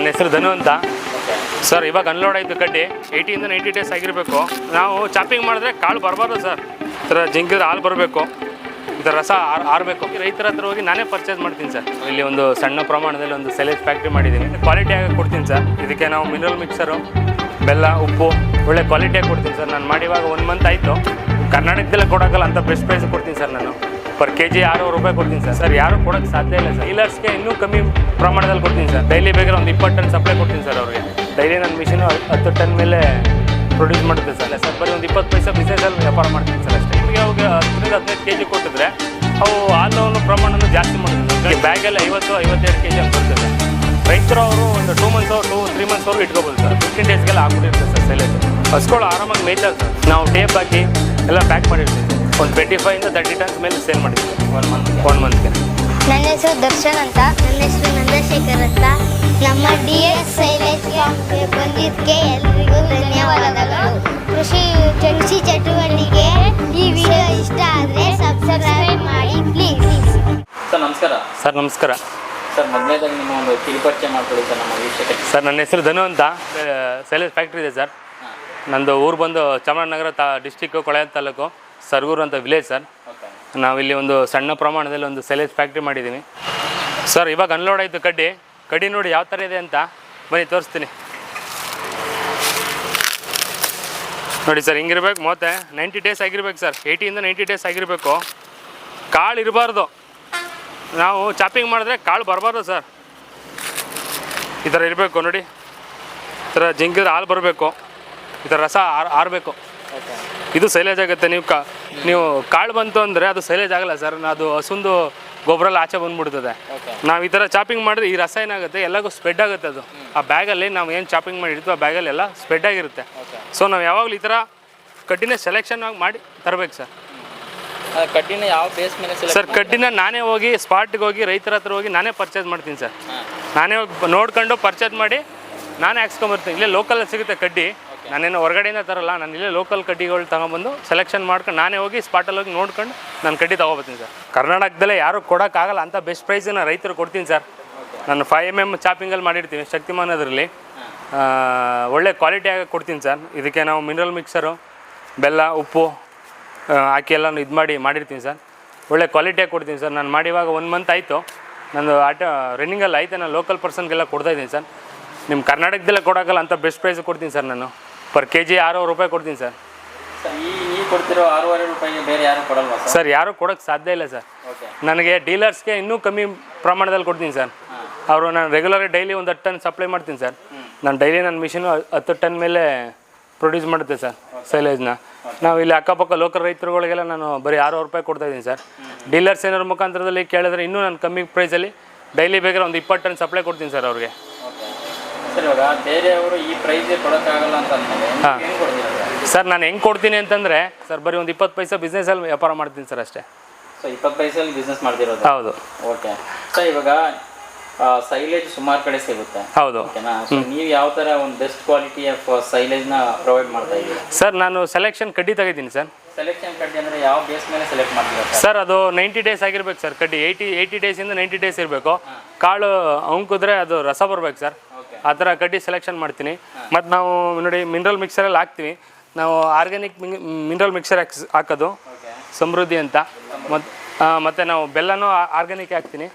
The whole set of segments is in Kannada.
ನನ್ನ ಹೆಸರು ಧನು ಅಂತ. ಸರ್, ಇವಾಗ ಅನ್ಲೋಡ್ ಆಯಿತು ಕಡ್ಡಿ. ಏಯ್ಟಿಯಿಂದ ನೈಂಟಿ ಡೇಸ್ ಆಗಿರಬೇಕು. ನಾವು ಚಾಪಿಂಗ್ ಮಾಡಿದ್ರೆ ಕಾಳು ಬರಬಾರ್ದು ಸರ್. ಈ ಥರ ಜಿಂಕಿದ್ರೆ ಹಾಲು ಬರಬೇಕು. ಈ ಥರ ರಸ ಆರ್, ಆರಬೇಕು. ರೈತರ ಹತ್ರ ಹೋಗಿ ನಾನೇ ಪರ್ಚೇಸ್ ಮಾಡ್ತೀನಿ ಸರ್. ಇಲ್ಲಿ ಒಂದು ಸಣ್ಣ ಪ್ರಮಾಣದಲ್ಲಿ ಒಂದು ಸೆಲೆಕ್ಟ್ ಫ್ಯಾಕ್ಟ್ರಿ ಮಾಡಿದ್ದೀನಿ. ಕ್ವಾಲಿಟಿಯಾಗಿ ಕೊಡ್ತೀನಿ ಸರ್. ಇದಕ್ಕೆ ನಾವು ಮಿನರಲ್ ಮಿಕ್ಸರು ಬೆಲ್ಲ, ಉಪ್ಪು, ಒಳ್ಳೆ ಕ್ವಾಲಿಟಿಯಾಗಿ ಕೊಡ್ತೀನಿ ಸರ್. ನಾನು ಮಾಡಿವಾಗ ಒಂದು ಮಂತ್ ಆಯಿತು. ಕರ್ನಾಟಕದಲ್ಲೇ ಕೊಡೋಕ್ಕಲ್ಲ ಅಂತ ಬೆಸ್ಟ್ ಪ್ರೈಸ್ ಕೊಡ್ತೀನಿ ಸರ್ ನಾನು. ಪರ್ ಕೆ ಜಿ ಆರು ರೂಪಾಯಿ ಕೊಡ್ತೀನಿ ಸರ್. ಸರ್, ಯಾರು ಕೊಡೋಕ್ಕೆ ಸಾಧ್ಯ ಇಲ್ಲ ಸರ್. ಡೀಲರ್ಸ್ಗೆ ಇನ್ನೂ ಕಮ್ಮಿ ಪ್ರಮಾಣದಲ್ಲಿ ಕೊಡ್ತೀನಿ ಸರ್. ಡೈಲಿ ಬೇಕಾದ್ರೆ ಒಂದು ಇಪ್ಪತ್ತು ಟನ್ ಸಪ್ಲೈ ಕೊಡ್ತೀನಿ ಸರ್ ಅವ್ರಿಗೆ. ಡೈಲಿ ನನ್ನ ಮಿಷಿನು ಹತ್ತು ಟನ್ ಮೇಲೆ ಪ್ರೊಡ್ಯೂಸ್ ಮಾಡುತ್ತೆ ಸರ್. ಸರ್, ಬರೀ ಒಂದು ಇಪ್ಪತ್ತು ಪೈಸೆ ಬಿಸ್ನೆಸಲ್ಲಿ ವ್ಯಾಪಾರ ಮಾಡ್ತೀನಿ ಸರ್ ಅಷ್ಟೇ. ನಿಮಗೆ ಅವಾಗ ಹತ್ತರಿಂದ ಹದಿನೈದು ಕೆ ಜಿ ಕೊಟ್ಟಿದ್ರೆ ಅವು ಆಲ್ ಪ್ರಮಾಣನ ಜಾಸ್ತಿ ಮಾಡ್ತೀನಿ ಸರ್. ಬ್ಯಾಗಲ್ಲಿ ಐವತ್ತು, ಐವತ್ತೆರಡು ಕೆ ಜಿ ಅಂತ ಬರ್ತದೆ ರೈತರು ಅವರು ಒಂದು two months two three months ಅವರು ಇಟ್ಕೋಬೋದು ಸರ್. ಫಿಫ್ಟೀನ್ ಡೇಸ್ಗೆಲ್ಲ ಆಗ್ಬಿಟ್ಟಿರುತ್ತೆ ಸರ್ ಸೆಲೆಸ್ ಹಸ್ಗಳು ಆರಾಮಾಗಿ ಮೇಯ್ತಾರೆ ಸರ್. ನಾವು ಟೇಪ್ ಹಾಕಿ ಎಲ್ಲ ಪ್ಯಾಕ್ ಮಾಡಿರ್ತೀವಿ ಒಂದು ಟ್ವೆಂಟಿ ಫೈವಿಂದ ತರ್ಟಿ ಟನ್ಸ್ ಮೇಲೆ ಸೇಲ್ ಮಾಡಿದ್ವಿ. ಒನ್ ಮಂತ್ ಒನ್ ಮಂತ್ಗೆ ನನ್ನ ಹೆಸರು ದರ್ಶನ್ ಅಂತ. ನನ್ನ ಹೆಸರು ನಂದಶೇಖರ್ ಅಂತ. ನಮ್ಮ ಡಿ ಎಸ್ ಶೈಲೇಶ್ಗೆ ಬಂದಿದ್ದಕ್ಕೆ ಎಲ್ರಿಗೂ ಧನ್ಯವಾದಗಳು. ಕೃಷಿ ಕೃಷಿ ಚಟುವಟಿಕೆ ಈ ವಿಡಿಯೋ ಇಷ್ಟ ಆದರೆ ಸಬ್ಸ್ಕ್ರೈಬ್ ಮಾಡಿ ಪ್ಲೀಸ್ ಸರ್ ನಮಸ್ಕಾರ. ಸರ್ ನಮಸ್ಕಾರ. ಸರ್ ಮೊದಲನೇದಾಗಿ ನಿಮ್ಮ ಒಂದು ಕಿರುಪರಿಚಯ ಮಾಡ್ಕೊಳ್ಳಿ ಸರ್ ನಮ್ಮ ವೀಕ್ಷಕರಿಗೆ. ಸರ್ ನನ್ನ ಹೆಸರು ಧನು ಅಂತ. ಸೈಲೇಜ್ ಫ್ಯಾಕ್ಟ್ರಿ ಇದೆ ಸರ್. ನಂದು ಊರು ಬಂದು ಚಾಮರಾಜನಗರ ತಾ ಡಿಸ್ಟಿಕ್ಕು ಕೊಳೆಯ ತಾಲೂಕು. ಸರ್ಗೂರು ಅಂತ ವಿಲೇಜ್ ಸರ್ ನಾವಿಲ್ಲಿ ಒಂದು ಸಣ್ಣ ಪ್ರಮಾಣದಲ್ಲಿ ಒಂದು ಸೆಲೇಜ್ ಫ್ಯಾಕ್ಟ್ರಿ ಮಾಡಿದ್ದೀನಿ ಸರ್ ಇವಾಗ ಅನ್ಲೋಡ್ ಆಯಿತು ಕಡ್ಡಿ. ಕಡ್ಡಿ ನೋಡಿ ಯಾವ ಥರ ಇದೆ ಅಂತ ಬನ್ನಿ ತೋರಿಸ್ತೀನಿ. ನೋಡಿ ಸರ್ ಹಿಂಗಿರ್ಬೇಕು ಮತ್ತೆ ನೈಂಟಿ ಡೇಸ್ ಆಗಿರ್ಬೇಕು ಸರ್ ಏಯ್ಟಿಯಿಂದ ನೈಂಟಿ ಡೇಸ್ ಆಗಿರಬೇಕು. ಕಾಳು ಇರಬಾರ್ದು. ನಾವು ಚಾಪಿಂಗ್ ಮಾಡಿದ್ರೆ ಕಾಳು ಬರಬಾರ್ದು ಸರ್ ಈ ಥರ ಇರಬೇಕು ನೋಡಿ. ಈ ಥರ ಜಿಂಕಿದ್ರೆ ಹಾಲು ಬರಬೇಕು. ಈ ಥರ ರಸ ಆರ್ ಆರಬೇಕು. ಇದು ಸೈಲೇಜ್ ಆಗುತ್ತೆ. ನೀವು ಕಾ ನೀವು ಕಾಳು ಬಂತು ಅಂದರೆ ಅದು ಸೈಲೇಜ್ ಆಗಲ್ಲ ಸರ್. ಅದು ಹಸುಂದು ಗೊಬ್ಬರಲ್ಲಿ ಆಚೆ ಬಂದ್ಬಿಡ್ತದೆ. ನಾವು ಈ ಥರ ಚಾಪಿಂಗ್ ಮಾಡಿದ್ರೆ ಈ ರಸ ಏನಾಗುತ್ತೆ ಎಲ್ಲಗೂ ಸ್ಪ್ರೆಡ್ ಆಗುತ್ತೆ ಅದು. ಆ ಬ್ಯಾಗಲ್ಲಿ ನಾವು ಏನು ಚಾಪಿಂಗ್ ಮಾಡಿರ್ತೀವಿ ಆ ಬ್ಯಾಗಲ್ಲಿ ಎಲ್ಲ ಸ್ಪ್ರೆಡ್ ಆಗಿರುತ್ತೆ. ಸೊ ನಾವು ಯಾವಾಗಲೂ ಈ ಥರ ಕಡ್ಡಿನ ಸೆಲೆಕ್ಷನ್ ಆಗಿ ಮಾಡಿ ತರಬೇಕು ಸರ್. ಕಡ್ಡಿನ ಯಾವ ಬೇಸ್ ಮೇಲೆ ಸರ್ ಕಡ್ಡಿನ ನಾನೇ ಹೋಗಿ ಸ್ಪಾಟ್ಗೆ ಹೋಗಿ ರೈತರ ಹತ್ರ ಹೋಗಿ ನಾನೇ ಪರ್ಚೇಸ್ ಮಾಡ್ತೀನಿ ಸರ್. ನಾನೇ ಹೋಗಿ ನೋಡ್ಕೊಂಡು ಪರ್ಚೇಸ್ ಮಾಡಿ ನಾನೇ ಹಾಕ್ಸ್ಕೊಂಬರ್ತೀನಿ ಇಲ್ಲೇ ಲೋಕಲಲ್ಲಿ ಸಿಗುತ್ತೆ ಕಡ್ಡಿ. ನಾನೇನು ಹೊರಗಡೆಯಿಂದ ತರಲ್ಲ, ನಾನು ಇಲ್ಲೇ ಲೋಕಲ್ ಕಡ್ಡಿಗಳು ತಗೊಂಬಂದು ಸೆಲೆಕ್ಷನ್ ಮಾಡ್ಕೊಂಡು ನಾನೇ ಹೋಗಿ ಸ್ಪಾಟಲ್ಲಿ ಹೋಗಿ ನೋಡ್ಕೊಂಡು ನಾನು ಕಡ್ಡಿ ತೊಗೊಬತ್ತೀನಿ ಸರ್ ಕರ್ನಾಟಕದಲ್ಲೇ ಯಾರೂ ಕೊಡೋಕ್ಕಾಗಲ್ಲ ಅಂತ ಬೆಸ್ಟ್ ಪ್ರೈಸನ್ನ ರೈತರು ಕೊಡ್ತೀನಿ ಸರ್ ನಾನು ಫೈವ್ ಎಂ ಎಂ ಚಾಪಿಂಗಲ್ಲಿ ಮಾಡಿರ್ತೀನಿ, ಶಕ್ತಿಮಾನ್ ಅದರಲ್ಲಿ. ಒಳ್ಳೆ ಕ್ವಾಲಿಟಿಯಾಗಿ ಕೊಡ್ತೀನಿ ಸರ್ ಇದಕ್ಕೆ ನಾವು ಮಿನರಲ್ ಮಿಕ್ಸರು ಬೆಲ್ಲ, ಉಪ್ಪು ಹಾಕಿ ಎಲ್ಲ ಇದು ಮಾಡಿ ಮಾಡಿರ್ತೀನಿ ಸರ್ ಒಳ್ಳೆ ಕ್ವಾಲಿಟಿಯಾಗಿ ಕೊಡ್ತೀನಿ ಸರ್ ನಾನು ಮಾಡಿ ಇವಾಗ ಒಂದು ಮಂತ್ ಆಯಿತು. ನಂದು ಆಟ ರನ್ನಿಂಗಲ್ಲಿ ಆಯ್ತು ನಾನು ಲೋಕಲ್ ಪರ್ಸನ್ಗೆಲ್ಲ ಕೊಡ್ತಾ ಇದ್ದೀನಿ ಸರ್ ನಿಮ್ಮ ಕರ್ನಾಟಕದಲ್ಲೇ ಕೊಡೋಕ್ಕಲ್ಲ ಅಂತ ಬೆಸ್ಟ್ ಪ್ರೈಸ್ ಕೊಡ್ತೀನಿ ಸರ್ ನಾನು. ಪರ್ ಕೆ ಜಿ ಆರೂವರೆ ರೂಪಾಯಿ ಕೊಡ್ತೀನಿ ಸರ್. ಸರ್ ಈ ಕೊಡ್ತಿರೋ ಆರೂವರೆ ರೂಪಾಯಿಗೆ ಬೇರೆ ಯಾರು ಕೊಡಲ್ವಾ ಸರ್? ಸರ್ ಯಾರೂ ಕೊಡೋಕ್ಕೆ ಸಾಧ್ಯ ಇಲ್ಲ ಸರ್. ಓಕೆ. ನನಗೆ ಡೀಲರ್ಸ್ಗೆ ಇನ್ನೂ ಕಮ್ಮಿ ಪ್ರಮಾಣದಲ್ಲಿ ಕೊಡ್ತೀನಿ ಸರ್. ಅವರು ನಾನು ರೆಗ್ಯುಲರ್ ಡೈಲಿ ಒಂದು ಹತ್ತು ಟನ್ ಸಪ್ಲೈ ಮಾಡ್ತೀನಿ ಸರ್. ನಾನು ಡೈಲಿ ನನ್ನ ಮಿಷಿನು ಹತ್ತು ಟನ್ ಮೇಲೆ ಪ್ರೊಡ್ಯೂಸ್ ಮಾಡುತ್ತೆ ಸರ್ ಸೈಲೇಜ್ನ ನಾವು ಇಲ್ಲಿ ಅಕ್ಕಪಕ್ಕ ಲೋಕಲ್ ರೈತರುಗಳಿಗೆಲ್ಲ ನಾನು ಬರೀ ಆರು ರೂಪಾಯಿ ಕೊಡ್ತಾ ಇದ್ದೀನಿ ಸರ್. ಡೀಲರ್ಸ್ ಏನಾರ ಮುಖಾಂತರದಲ್ಲಿ ಕೇಳಿದ್ರೆ ಇನ್ನೂ ನಾನು ಕಮ್ಮಿ ಪ್ರೈಸಲ್ಲಿ ಡೈಲಿ ಬೇಕಾದ್ರೆ ಒಂದು ಇಪ್ಪತ್ತು ಟನ್ ಸಪ್ಲೈ ಕೊಡ್ತೀನಿ ಸರ್ ಅವ್ರಿಗೆ. ಇವಾಗ ಬೇರೆಯವರು ಈ ಪ್ರೈಸ್ ಕೊಡೋಕ್ಕಾಗಲ್ಲ ಅಂತ ಅಂದ್ಮೇಲೆ. ಸರ್ ನಾನು ಹೆಂಗೆ ಕೊಡ್ತೀನಿ ಅಂತಂದರೆ ಸರ್ ಬರೀ ಒಂದು ಇಪ್ಪತ್ತು ಪೈಸೆ ಬಿಸ್ನೆಸ್ಸಲ್ಲಿ ವ್ಯಾಪಾರ ಮಾಡ್ತೀನಿ ಸರ್ ಅಷ್ಟೇ. ಸೊ ಇಪ್ಪತ್ತು ಪೈಸಲ್ಲಿ ಬಿಸ್ನೆಸ್ ಮಾಡ್ತಿರೋದು? ಹೌದು. ಓಕೆ ಸರ್ ಇವಾಗ ಸೈಲೇಜ್ ಸುಮಾರು ಕಡೆ ಸಿಗುತ್ತೆ. ಹೌದು. ಓಕೆನಾ ಸೊ ನೀವು ಯಾವ ಥರ ಒಂದು ಬೆಸ್ಟ್ ಕ್ವಾಲಿಟಿ ಆಫ್ ಸೈಲೇಜ್ನ ಪ್ರೊವೈಡ್ ಮಾಡ್ತಾ ಇದ್ದೀರಾ? ಸರ್ ನಾನು ಸೆಲೆಕ್ಷನ್ ಕಡ್ಡಿ ತೆಗಿತೀನಿ ಸರ್. ಸೆಲೆಕ್ಷನ್ ಕಡ್ಡಿ ಅಂದರೆ ಯಾವ ಬೇಸ್ ಮೇಲೆ ಸೆಲೆಕ್ಟ್ ಮಾಡ್ತೀರಾ ಸರ್? ಅದು ನೈಂಟಿ ಡೇಸ್ ಆಗಿರ್ಬೇಕು ಸರ್ ಕಡ್ಡಿ. ಏಯ್ಟಿ ಏಯ್ಟಿ ಡೇಸಿಂದ ನೈಂಟಿ ಡೇಸ್ ಇರಬೇಕು. ಕಾಳು ಅಂಕುದ್ರೆ ಅದು ರಸ ಬರ್ಬೇಕು ಸರ್. ಆ ಥರ ಕಡ್ಡಿ ಸೆಲೆಕ್ಷನ್ ಮಾಡ್ತೀನಿ. ಮತ್ತು ನಾವು ನೋಡಿ ಮಿನರಲ್ ಮಿಕ್ಸರಲ್ಲಿ ಹಾಕ್ತೀವಿ. ನಾವು ಆರ್ಗ್ಯಾನಿಕ್ ಮಿನರಲ್ ಮಿಕ್ಸರ್ ಹಾಕ್ಸ್ ಹಾಕೋದು. ಸಮೃದ್ಧಿ ಅಂತ. ಮತ್ತು ಮತ್ತು ನಾವು ಬೆಲ್ಲನೂ ಆರ್ಗ್ಯಾನಿಕ್ ಹಾಕ್ತೀನಿ.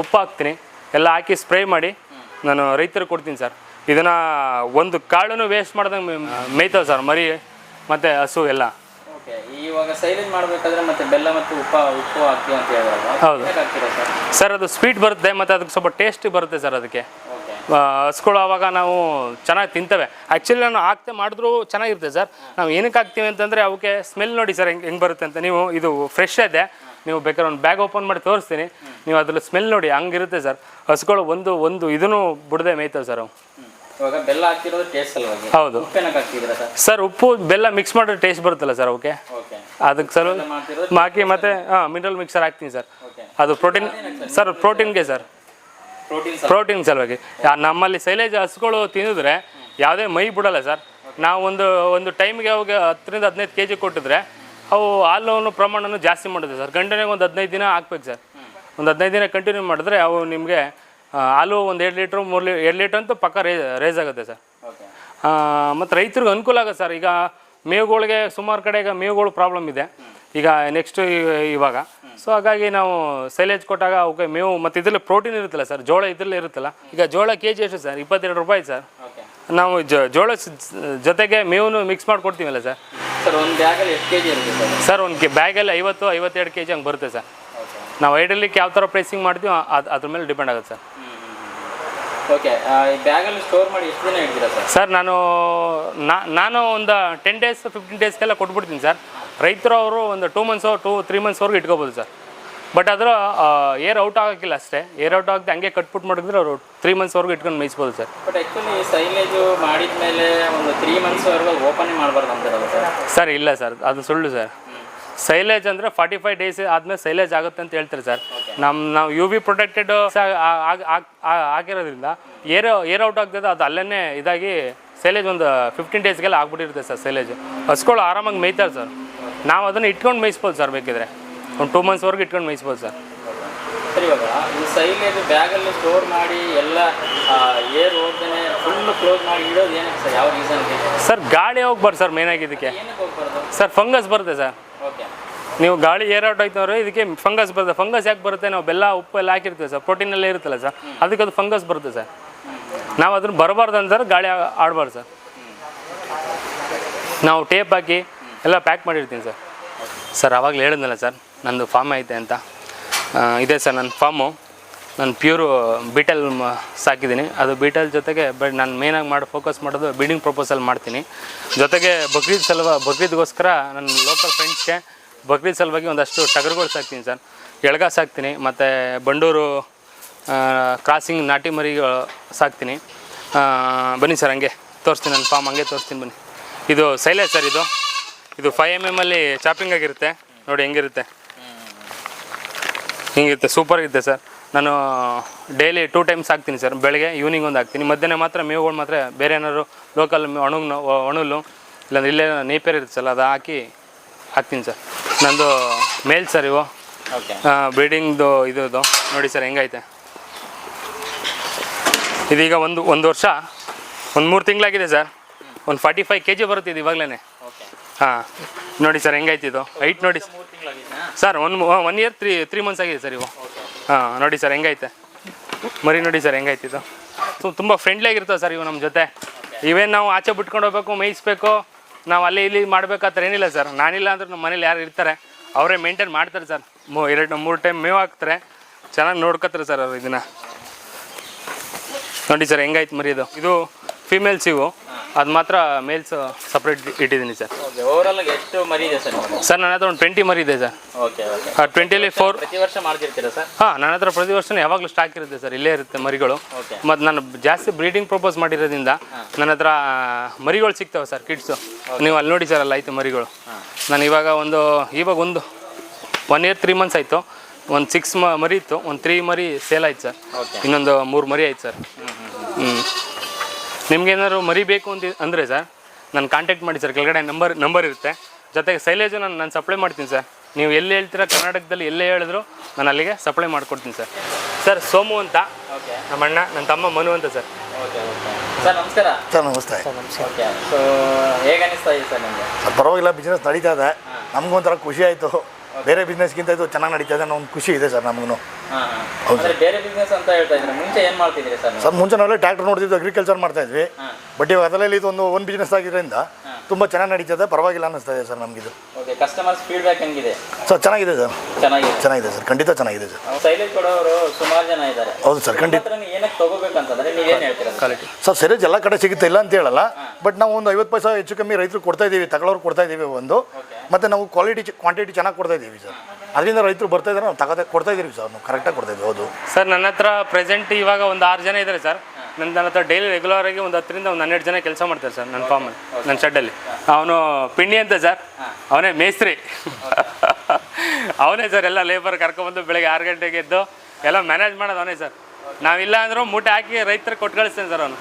ಉಪ್ಪು ಹಾಕ್ತೀನಿ. ಎಲ್ಲ ಹಾಕಿ ಸ್ಪ್ರೇ ಮಾಡಿ ನಾನು ರೈತರಿಗೆ ಕೊಡ್ತೀನಿ ಸರ್. ಇದನ್ನು ಒಂದು ಕಾಳನ್ನು ವೇಸ್ಟ್ ಮಾಡ್ದಂಗೆ ಮೇಯ್ತವೆ ಸರ್ ಮರಿ ಮತ್ತು ಹಸು ಎಲ್ಲ. ಓಕೆ ಇವಾಗ ಸೈಲೇಜ್ ಮಾಡಬೇಕಾದ್ರೆ ಮತ್ತೆ ಬೆಲ್ಲ ಮತ್ತು ಉಪ್ಪ ಉಪ್ಪು ಹಾಕ್ತೀವಿ ಅಂತ ಹೌದು. ಸರ್? ಅದು ಸ್ವೀಟ್ ಬರುತ್ತೆ ಮತ್ತು ಅದಕ್ಕೆ ಸ್ವಲ್ಪ ಟೇಸ್ಟ್ ಬರುತ್ತೆ ಸರ್ ಅದಕ್ಕೆ. ಹಸ್ಗಳು ಆವಾಗ ನಾವು ಚೆನ್ನಾಗಿ ತಿಂತೇವೆ. ಆ್ಯಕ್ಚುಲಿ ನಾನು ಹಾಕ್ತೆ ಮಾಡಿದ್ರೂ ಚೆನ್ನಾಗಿರುತ್ತೆ ಸರ್ ನಾವು ಏನಕ್ಕೆ ಹಾಕ್ತೀವಿ ಅಂತಂದರೆ ಅವಕ್ಕೆ ಸ್ಮೆಲ್ ನೋಡಿ ಸರ್ ಹೆಂಗೆ ಹೆಂಗೆ ಬರುತ್ತೆ ಅಂತ. ನೀವು ಇದು ಫ್ರೆಶ್ ಇದೆ. ನೀವು ಬೇಕಾದ್ರೆ ಒಂದು ಬ್ಯಾಗ್ ಓಪನ್ ಮಾಡಿ ತೋರಿಸ್ತೀನಿ. ನೀವು ಅದ್ರಲ್ಲಿ ಸ್ಮೆಲ್ ನೋಡಿ ಹಂಗಿರುತ್ತೆ ಸರ್ ಹಸ್ಗಳು ಒಂದು ಒಂದು ಇದನ್ನು ಬಿಡದೆ ಮೇಯ್ತವೆ ಸರ್ ಅವು. ಹೌದು. ಸರ್ ಉಪ್ಪು ಬೆಲ್ಲ ಮಿಕ್ಸ್ ಮಾಡಿದ್ರೆ ಟೇಸ್ಟ್ ಬರುತ್ತಲ್ಲ ಸರ್ ಅವಕ್ಕೆ? ಓಕೆ ಅದಕ್ಕೆ ಸರ್ ಹಾಕಿ ಮತ್ತೆ ಹಾಂ ಮಿನರಲ್ ಮಿಕ್ಸರ್ ಹಾಕ್ತೀನಿ ಸರ್ ಅದು ಪ್ರೋಟೀನ್ ಸರ್ ಪ್ರೋಟೀನ್ಗೆ ಸರ್ ಪ್ರೋಟೀನ್ ಪ್ರೋಟೀನ್ ಸಲುವಾಗಿ. ನಮ್ಮಲ್ಲಿ ಸೈಲೇಜ್ ಹಸುಗಳು ತಿಂದಿದ್ರೆ ಯಾವುದೇ ಮೈ ಬಿಡಲ್ಲ ಸರ್ ನಾವು ಒಂದು ಒಂದು ಟೈಮ್ಗೆ ಅವಾಗ ಹತ್ತರಿಂದ ಹದಿನೈದು ಕೆ ಜಿ ಕೊಟ್ಟಿದ್ರೆ ಅವು ಹಾಲು ಪ್ರಮಾಣನೂ ಜಾಸ್ತಿ ಮಾಡುತ್ತೆ ಸರ್ ಗಂಟನೆಗೆ ಒಂದು ಹದಿನೈದು ದಿನ ಹಾಕ್ಬೇಕು ಸರ್ ಒಂದು ಹದಿನೈದು ದಿನ ಕಂಟಿನ್ಯೂ ಮಾಡಿದ್ರೆ ಅವು ನಿಮಗೆ ಹಾಲು ಒಂದು ಎರಡು ಲೀಟ್ರು ಮೂರು ಲೀ ಎರಡು ಲೀಟ್ರ್ ಅಂತೂ ಪಕ್ಕ ರೇ ರೇಸ್ ಆಗುತ್ತೆ ಸರ್ ಮತ್ತು ರೈತರಿಗೆ ಅನುಕೂಲ ಆಗುತ್ತೆ ಸರ್ ಈಗ ಮೇವುಗಳಿಗೆ ಸುಮಾರು ಕಡೆ ಈಗ ಮೇವುಗಳು ಪ್ರಾಬ್ಲಮ್ ಇದೆ. ಈಗ ನೆಕ್ಸ್ಟ್ ಇವಾಗ ಸೊ ಹಾಗಾಗಿ ನಾವು ಸೈಲೇಜ್ ಕೊಟ್ಟಾಗ ಅವಕ್ಕೆ ಮೇವು ಮತ್ತು ಇದರಲ್ಲಿ ಪ್ರೋಟೀನ್ ಇರುತ್ತಲ್ಲ ಸರ್ ಜೋಳ ಇದರಲ್ಲಿ ಇರುತ್ತಲ್ಲ ಈಗ ಜೋಳ ಕೆ ಜಿ ಎಷ್ಟು ಸರ್ ಇಪ್ಪತ್ತೆರಡು ರೂಪಾಯಿ ಸರ್ ನಾವು ಜ ಜೋಳ ಜೊತೆಗೆ ಮೇವನ್ನು ಮಿಕ್ಸ್ ಮಾಡಿಕೊಡ್ತೀವಲ್ಲ ಸರ್ ಸರ್ ಒಂದು ಬ್ಯಾಗಲ್ಲಿ ಎಷ್ಟು ಕೆ ಜಿ ಇರುತ್ತೆ ಸರ್ ಒಂದು ಬ್ಯಾಗಲ್ಲಿ ಐವತ್ತು ಐವತ್ತೆರಡು ಕೆ ಜಿ ಹಂಗೆ ಬರುತ್ತೆ ಸರ್ ನಾವು ಐಡಲಿಕ್ಕೆ ಯಾವ ಥರ ಪ್ರೈಸಿಂಗ್ ಮಾಡ್ತೀವಿ ಅದು ಅದ್ರ ಮೇಲೆ ಡಿಪೆಂಡ್ ಆಗುತ್ತೆ ಸರ್ ಓಕೆ ಬ್ಯಾಗಲ್ಲಿ ಸ್ಟೋರ್ ಮಾಡಿ ಎಷ್ಟು ದಿನ ಇಡ್ತೀರಾ ಸರ್ ಸರ್ ನಾನು ನಾನು ಒಂದು ಟೆನ್ ಡೇಸ್ ಫಿಫ್ಟೀನ್ ಡೇಸ್ಗೆಲ್ಲ ಕೊಟ್ಬಿಡ್ತೀನಿ ಸರ್ ರೈತರು ಅವರು ಒಂದು ಟೂ ಮಂತ್ಸ್ ಟೂ ತ್ರೀ ಮಂತ್ಸ್ವರೆಗೂ ಇಟ್ಕೋಬೋದು ಸರ್. ಬಟ್ ಅದರ ಏರ್ ಔಟ್ ಆಗೋಕ್ಕಿಲ್ಲ ಅಷ್ಟೇ. ಏರ್ ಔಟ್ ಆಗದೆ ಹಂಗೆ ಕಟ್ಬಿಟ್ಟು ಮಾಡಿದ್ರೆ ಅವರು ತ್ರೀ ಮಂತ್ಸ್ವರೆಗೂ ಇಟ್ಕೊಂಡು ಮೇಯಿಸ್ಬೋದು ಸರ್. ಬಟ್ ಆ್ಯಕ್ಚುಲಿ ಸೈಲೇಜು ಮಾಡಿದ ಮೇಲೆ ಒಂದು ತ್ರೀ ಮಂತ್ಸ್ವರೆಗೂ ಓಪನ್ ಮಾಡಬಾರ್ದು ಅಂತಾರೆ ಸರ್. ಸರ್ ಇಲ್ಲ ಸರ್. ಅದು ಸುಳ್ಳು ಸರ್. ಸೈಲೇಜ್ ಅಂದರೆ ಫಾರ್ಟಿ ಫೈವ್ ಡೇಸ್ ಆದಮೇಲೆ ಸೈಲೇಜ್ ಆಗುತ್ತೆ ಅಂತ ಹೇಳ್ತಾರೆ ಸರ್. ನಮ್ಮ ನಾವು ಯು ವಿ ಪ್ರೊಟೆಕ್ಟೆಡ್ ಆಗಿರೋದ್ರಿಂದ ಏರ್ ಏರ್ ಔಟ್ ಆಗ್ತದೆ ಅದು ಅಲ್ಲೇ ಇದಾಗಿ ಸೈಲೇಜ್ ಒಂದು ಫಿಫ್ಟೀನ್ ಡೇಸ್ಗೆಲ್ಲ ಆಗ್ಬಿಟ್ಟಿರುತ್ತೆ ಸರ್ ಸೈಲೇಜ್. ಹಸ್ಗಳು ಆರಾಮಾಗಿ ಮೇಯ್ತಾರೆ ಸರ್. ನಾವು ಅದನ್ನು ಇಟ್ಕೊಂಡು ಮೇಯಿಸ್ಬೋದು ಸರ್ ಬೇಕಿದ್ರೆ. ಒಂದು ಟೂ ಮಂತ್ಸ್ವರೆಗೂ ಇಟ್ಕೊಂಡು ಮೇಯಿಸ್ಬೋದು ಸರ್. ಸರ್ ಇವಾಗ ಈ ಸೈಲೇಜ್ ಬ್ಯಾಗಲ್ಲಿ ಸ್ಟೋರ್ ಮಾಡಿ ಎಲ್ಲ ಏರ್ ಫುಲ್ ಕ್ಲೋಸ್ ಮಾಡಿ ಇಡೋದು ಏನಕ್ಕೆ ಸರ್ ಯಾವ ರೀಸನ್ಗೆ ಸರ್ ಗಾಳಿ ಹೋಗ್ಬಾರ್ದು ಸರ್ ಮೇನಾಗಿ ಇದಕ್ಕೆ? ಸರ್ ಫಂಗಸ್ ಬರುತ್ತೆ ಸರ್. ಓಕೆ ನೀವು ಗಾಳಿ ಏರ್ ಔಟ್ ಆಯ್ತವ್ರೆ ಇದಕ್ಕೆ ಫಂಗಸ್ ಬರುತ್ತೆ. ಫಂಗಸ್ ಯಾಕೆ ಬರುತ್ತೆ? ನಾವು ಬೆಲ್ಲ ಉಪ್ಪು ಎಲ್ಲ ಹಾಕಿರ್ತೀವಿ ಸರ್. ಪ್ರೋಟೀನ್ ಎಲ್ಲ ಇರುತ್ತಲ್ಲ ಸರ್. ಅದಕ್ಕೆ ಅದು ಫಂಗಸ್ ಬರುತ್ತೆ ಸರ್. ನಾವು ಅದನ್ನು ಬರಬಾರ್ದು ಅಂತಾರೆ ಗಾಳಿ ಆಡಬಾರ್ದು ಸರ್. ನಾವು ಟೇಪ್ ಹಾಕಿ ಎಲ್ಲ ಪ್ಯಾಕ್ ಮಾಡಿರ್ತೀನಿ ಸರ್. ಸರ್ ಆವಾಗಲೇ ಹೇಳಿದ್ನಲ್ಲ ಸರ್, ನಂದು ಫಾರ್ಮ್ ಐತೆ ಅಂತ. ಇದೆ ಸರ್ ನನ್ನ ಫಾರ್ಮು ನಾನು ಪ್ಯೂರು ಬೀಟಲ್ ಸಾಕಿದ್ದೀನಿ. ಅದು ಬೀಟಲ್ ಜೊತೆಗೆ ಬಟ್ ನಾನು ಮೇಯ್ನಾಗಿ ಮಾಡಿ ಫೋಕಸ್ ಮಾಡೋದು ಬಿಲ್ಡಿಂಗ್ ಪ್ರಪೋಸಲ್ ಮಾಡ್ತೀನಿ. ಜೊತೆಗೆ ಬಕ್ರೀದ್ ಸಲುವ, ಬಕ್ರೀದ್ಗೋಸ್ಕರ ನನ್ನ ಲೋಕಲ್ ಫ್ರೆಂಡ್ಸ್ಗೆ ಬಕ್ರೀದ್ ಸಲುವಾಗಿ ಒಂದಷ್ಟು ಟಗರುಗಳು ಸಾಕ್ತೀನಿ ಸರ್. ಎಳ್ಗ ಸಾಕ್ತೀನಿ, ಮತ್ತು ಬಂಡೂರು ಕ್ರಾಸಿಂಗ್ ನಾಟಿ ಮರಿ ಸಾಕ್ತೀನಿ. ಬನ್ನಿ ಸರ್ ಹಂಗೆ. ತೋರಿಸ್ತೀನಿ ನನ್ನ ಫಾರ್ಮ್ ಹಂಗೆ ತೋರಿಸ್ತೀನಿ ಬನ್ನಿ. ಇದು ಸೈಲೇಜ್ ಸರ್ ಇದು. ಇದು ಫೈವ್ ಎಂ ಎಂ ಅಲ್ಲಿ ಚಾಪಿಂಗ್ ಆಗಿರುತ್ತೆ. ನೋಡಿ ಹೆಂಗಿರುತ್ತೆ. ಹಿಂಗಿರುತ್ತೆ? ಸೂಪರ್ ಇರುತ್ತೆ ಸರ್. ನಾನು ಡೈಲಿ ಟೂ ಟೈಮ್ಸ್ ಹಾಕ್ತೀನಿ ಸರ್. ಬೆಳಗ್ಗೆ ಈವ್ನಿಂಗ್ ಒಂದು ಹಾಕ್ತೀನಿ. ಮಧ್ಯಾಹ್ನ ಮಾತ್ರ ಮೇವುಗಳು ಮಾತ್ರ ಬೇರೆ ಏನಾದ್ರು ಲೋಕಲ್ ಒಣಗ್ನು ಒಣಲು ಇಲ್ಲಾಂದ್ರೆ ಇಲ್ಲೇ ನೇಪೇರ್ ಇರುತ್ತಲ್ಲ ಅದು ಹಾಕಿ ಹಾಕ್ತೀನಿ ಸರ್. ನಂದು ಮೇಲ್ ಸರ್ ಇವು. ಬ್ರೀಡಿಂಗ್ದು ಇದು ನೋಡಿ ಸರ್ ಹೆಂಗೈತೆ. ಇದೀಗ ಒಂದು ಒಂದು ವರ್ಷ ಒಂದು ಮೂರು ತಿಂಗಳಾಗಿದೆ ಸರ್. ಒಂದು ಫಾರ್ಟಿ ಫೈವ್ ಕೆ ಜಿ ಬರುತ್ತಿದೆ ಇವಾಗಲೇ ಹಾಂ. ನೋಡಿ ಸರ್ ಹೆಂಗಾಯ್ತಿದ್ದು ಹೈಟ್ ನೋಡಿ. Sir one one year three three months ಆಗಿದೆ ಸರ್ ಇವು ಹಾಂ ನೋಡಿ ಸರ್ ಹೆಂಗೈತೆ ಮರಿ ನೋಡಿ ಸರ್ ಹೆಂಗಾಯ್ತಿದ್ದು ಸೊ ತುಂಬ ಫ್ರೆಂಡ್ಲಿ ಆಗಿರ್ತವೆ ಸರ್ ಇವು ನಮ್ಮ ಜೊತೆ. ಇವೇನು ನಾವು ಆಚೆ ಬಿಟ್ಕೊಂಡು ಹೋಗ್ಬೇಕು ಮೇಯಿಸ್ಬೇಕು ನಾವು ಅಲ್ಲಿ ಇಲ್ಲಿ ಮಾಡ್ಬೇಕಾದ್ರೆ ಏನಿಲ್ಲ ಸರ್. ನಾನಿಲ್ಲ ಅಂದ್ರೆ ನಮ್ಮ ಮನೇಲಿ ಯಾರು ಇರ್ತಾರೆ. ಅವರೇ ಮೇಂಟೈನ್ ಮಾಡ್ತಾರೆ ಸರ್. ಮೂ ಎರಡು ಮೂರು ಟೈಮ್ ಮೇವು ಹಾಕ್ತಾರೆ. ಚೆನ್ನಾಗಿ ನೋಡ್ಕೊತಾರೆ ಸರ್ ಅವರು ಇದನ್ನು. ನೋಡಿ ಸರ್ ಹೆಂಗಾಯ್ತು ಮರಿ ಇದು? ಇದು ಫಿಮೇಲ್ಸ್ ಇವು ಅದು ಮಾತ್ರ ಮೇಲ್ಸ್ ಸಪ್ರೇಟ್ ಇಟ್ಟಿದ್ದೀನಿ ಸರ್. ಎಷ್ಟು ಮರಿ ಇದೆ ಸರ್ ಸರ್ ನನ್ನ ಹತ್ರ ಒಂದು ಟ್ವೆಂಟಿ ಮರಿ ಇದೆ ಸರ್. ಓಕೆ ಟ್ವೆಂಟಿಲಿ ಫೋರ್ ಪ್ರತಿ ವರ್ಷ ಮಾಡ್ತಿರ್ತೀರಾ ಸರ್? ಹಾಂ ನನ್ನ ಹತ್ರ ಪ್ರತಿ ವರ್ಷ ಯಾವಾಗಲೂ ಸ್ಟಾಕ್ ಇರುತ್ತೆ ಸರ್ ಇಲ್ಲೇ ಇರುತ್ತೆ ಮರಿಗಳು. ಮತ್ತು ನಾನು ಜಾಸ್ತಿ ಬ್ರೀಡಿಂಗ್ ಪ್ರಪೋಸ್ ಮಾಡಿರೋದ್ರಿಂದ ನನ್ನ ಹತ್ರ ಮರಿಗಳು ಸಿಗ್ತವೆ ಸರ್ ಕಿಡ್ಸು ನೀವು ಅಲ್ಲಿ ನೋಡಿ ಸರ್ ಅಲ್ಲಿ ಆಯಿತು ಮರಿಗಳು. ನಾನು ಇವಾಗ ಒಂದು ಇವಾಗ ಒಂದು ಒನ್ ಇಯರ್ ತ್ರೀ ಮಂತ್ಸ್ ಆಯಿತು. ಒಂದು ಸಿಕ್ಸ್ ಮರಿ ಇತ್ತು ಒಂದು ತ್ರೀ ಮರಿ ಸೇಲ್ ಆಯ್ತು ಸರ್. ಇನ್ನೊಂದು ಮೂರು ಮರಿ ಆಯ್ತು ಸರ್. ಹ್ಞೂ ನಿಮ್ಗೇನಾದ್ರು ಮರಿ ಬೇಕು ಅಂತ ಅಂದರೆ ಸರ್ ನಾನು ಕಾಂಟ್ಯಾಕ್ಟ್ ಮಾಡಿ ಸರ್ ಕೆಳಗಡೆ ನಂಬರ್ ನಂಬರ್ ಇರುತ್ತೆ. ಜೊತೆಗೆ ಸೈಲೇಜು ನಾನು ನಾನು ಸಪ್ಲೈ ಮಾಡ್ತೀನಿ ಸರ್. ನೀವು ಎಲ್ಲಿ ಹೇಳ್ತೀರಾ ಕರ್ನಾಟಕದಲ್ಲಿ ಎಲ್ಲೇ ಹೇಳಿದ್ರು ನಾನು ಅಲ್ಲಿಗೆ ಸಪ್ಲೈ ಮಾಡಿಕೊಡ್ತೀನಿ ಸರ್. ಸರ್ ಸೋಮು ಅಂತ. ಓಕೆ. ನಮ್ಮ ಅಣ್ಣ ನನ್ನ ತಮ್ಮ ಮನು ಅಂತ ಸರ್. ಸರ್ ನಮಸ್ಕಾರ. ಸರ್ ನಮಸ್ತೆ. ಓಕೆ ಸೊ ಹೇಗೆ ಅನಿಸ್ತಾ ಇದೆ ಸರ್ ನಿಮಗೆ? ಸರ್ ಪರವಾಗಿಲ್ಲ ಬಿಸ್ನೆಸ್ ನಡೀತಾ ಇದೆ. ನಮಗೂ ಒಂಥರ ಖುಷಿ ಆಯಿತು. ಬೇರೆ ಬಿಸ್ನೆಸ್ಗಿಂತ ಇದು ಚೆನ್ನಾಗಿ ನಡೀತಾ ಇದೆ ಅನ್ನೋ ಒಂದು ಖುಷಿ ಇದೆ ಸರ್ ನಮಗೂ ಹೌದು ಬೇರೆ ಬಿಸ್ನೆಸ್ ಅಂತ ಹೇಳ್ತಾ ಇದ್ರೆ ಮುಂಚೆ ಏನು ಸರ್ ಸರ್ ಮುಂಚೆ ನಾವೆಲ್ಲ ಟ್ಯಾಕ್ಟರ್ ನೋಡ್ತಿದ್ವಿ ಅಗ್ರಿಕಲ್ಚರ್ ಮಾಡ್ತಾ ಇದ್ವಿ. ಬಟ್ ಇವಾಗ ಅದರಲ್ಲಿ ಇದು ಒಂದು ಬಿಸ್ನೆಸ್ ಆಗಿರೋದ್ರಿಂದ ತುಂಬ ಚೆನ್ನಾಗಿ ನಡೀತದೆ ಇದೆ ಪರವಾಗಿಲ್ಲ ಅನ್ನಿಸ್ತಾ ಇದೆ ಸರ್ ನಮಗಿದು. ಓಕೆ ಕಸ್ಟಮರ್ಸ್ ಫೀಡ್ಬ್ಯಾಕ್ ಹೆಂಗಿದೆ? ಸರ್ ಚೆನ್ನಾಗಿದೆ ಸರ್. ಚೆನ್ನಾಗಿದೆ. ಚೆನ್ನಾಗಿದೆ ಸರ್ ಖಂಡಿತ ಚೆನ್ನಾಗಿದೆ ಸರ್. ಸೈಲೇಜ್ ಕೊಡೋರು ಸುಮಾರು ಜನ ಇದ್ದಾರೆ. ಹೌದು ಸರ್ ಖಂಡಿತ. ನೀವು ಏನಕ್ಕೆ ತಗೋಬೇಕಂತಂದ್ರೆ ನೀವೇನು ಹೇಳ್ತೀರಾ ಸರ್? ಸರ್ ಸರಿಯಾಗಿ ಎಲ್ಲ ಕಡೆ ಸಿಗುತ್ತೆ ಇಲ್ಲ ಅಂತ ಹೇಳಲ್ಲ. ಬಟ್ ನಾವು ಒಂದು ಐವತ್ತು ಪೈಸಾ ಹೆಚ್ಚು ಕಮ್ಮಿ ರೈತರು ಕೊಡ್ತಾ ಇದ್ದೀವಿ ತಗೊಳ್ಳೋರು ಕೊಡ್ತಾ ಇದ್ದೀವಿ ಒಂದು. ಮತ್ತು ನಾವು ಕ್ವಾಲಿಟಿ ಕ್ವಾಂಟಿಟಿ ಚೆನ್ನಾಗಿ ಕೊಡ್ತಾ ಇದ್ದೀವಿ ಸರ್. ಅದರಿಂದ ರೈತರು ಬರ್ತಾ ಇದ್ದಾರೆ ನಾವು ತಗೋದೇ ಕೊಡ್ತಾ ಇದ್ದೀವಿ ಸರ್, ನಾವು ಕರೆಕ್ಟಾಗಿ ಕೊಡ್ತಾ ಇದ್ದೀವಿ, ಹೌದು. ಸರ್, ನನ್ನ ಹತ್ರ ಪ್ರೆಸೆಂಟ್ ಇವಾಗ ಒಂದು ಆರು ಜನ ಇದ್ದಾರೆ ಸರ್. ನನ್ನ ನನ್ನ ಹತ್ರ ಡೈಲಿ ರೆಗ್ಯುಲರ್ ಆಗಿ ಒಂದು ಹತ್ತರಿಂದ ಒಂದು ಹನ್ನೆರಡು ಜನ ಕೆಲಸ ಮಾಡ್ತಾರೆ ಸರ್ ನನ್ನ ಫಾರ್ಮಲ್ಲಿ ನನ್ನ ಶೆಡ್ಡಲ್ಲಿ ಅವನು ಪಿಂಡಿ ಅಂತ ಸರ್. ಅವನೇ ಮೇಸ್ತ್ರಿ. ಅವನೇ ಸರ್, ಎಲ್ಲ ಲೇಬರ್ ಕರ್ಕೊಂಬಂದು ಬೆಳಗ್ಗೆ ಆರು ಗಂಟೆಗೆ ಎದ್ದು ಎಲ್ಲ ಮ್ಯಾನೇಜ್ ಮಾಡೋದು ಅವನೇ ಸರ್. ನಾವಿಲ್ಲ ಅಂದರೂ ಮೂಟೆ ಹಾಕಿ ರೈತರಿಗೆ ಕೊಟ್ಟು ಕಳಿಸ್ತೇನೆ ಸರ್ ಅವನು.